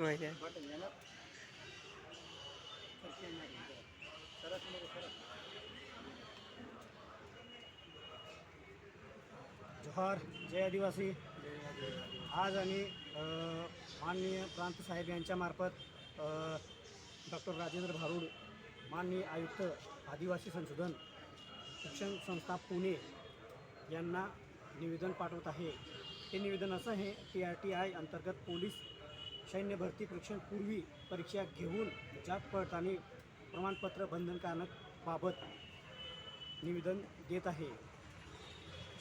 माहिती आहे. जोहार जय आदिवासी. आज आम्ही माननीय प्रांत साहेब यांच्यामार्फत डॉक्टर राजेंद्र भारूड माननीय आयुक्त आदिवासी संशोधन शिक्षण संस्था पुणे यांना निवेदन पाठवत आहे. हे निवेदन असं आहे टी आर टी आय अंतर्गत पोलीस सैन्य भरती परीक्षेपूर्वी परीक्षा घेऊन जात पडताळणी प्रमाणपत्र बंधनकारक निवेदन देत आहे.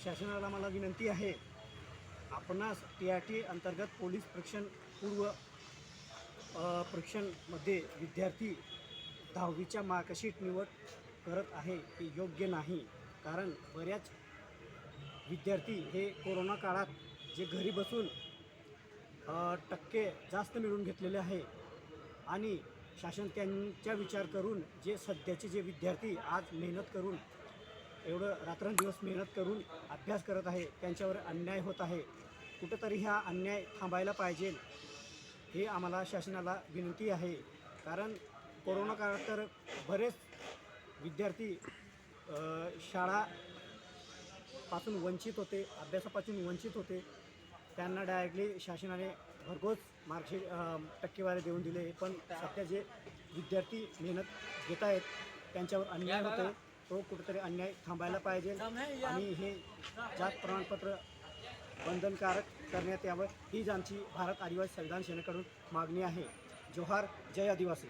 शासनाला मला विनंती आहे आपणास टी आर टी अंतर्गत पोलीस परीक्षण पूर्व परीक्षणमध्ये विद्यार्थी दहावीच्या मार्कशीट निवड करत आहे हे योग्य नाही. कारण बऱ्याच विद्यार्थी हे कोरोना काळात जे घरी बसून टक्के जास्त मिळवून घेतलेले आहे. आणि शासन त्यांचा विचार करून जे सध्याचे जे विद्यार्थी आज मेहनत करून एवढं रात्रंदिवस मेहनत करून अभ्यास करत आहे त्यांच्यावर अन्याय होत आहे. कुठंतरी हा अन्याय थांबायला पाहिजे हे आम्हाला शासनाला विनंती आहे. कारण कोरोना काळात तर बरेच विद्यार्थी शाळा शाळापासून वंचित होते अभ्यासापासून वंचित होते. त्यांना डायरेक्टली शासनाने भरघोस मार्कशीट टक्केवारी देऊन दिले पण सध्या जे विद्यार्थी मेहनत घेत आहेत त्यांच्यावर अन्याय होतो तो कुठेतरी अन्याय थांबायला पाहिजे. आणि हे जात प्रमाणपत्र बंधनकारक करण्यात यावं. हीच आमची भारत आदिवासी संविधान सेनेकडून मागणी आहे. जोहार जय आदिवासी.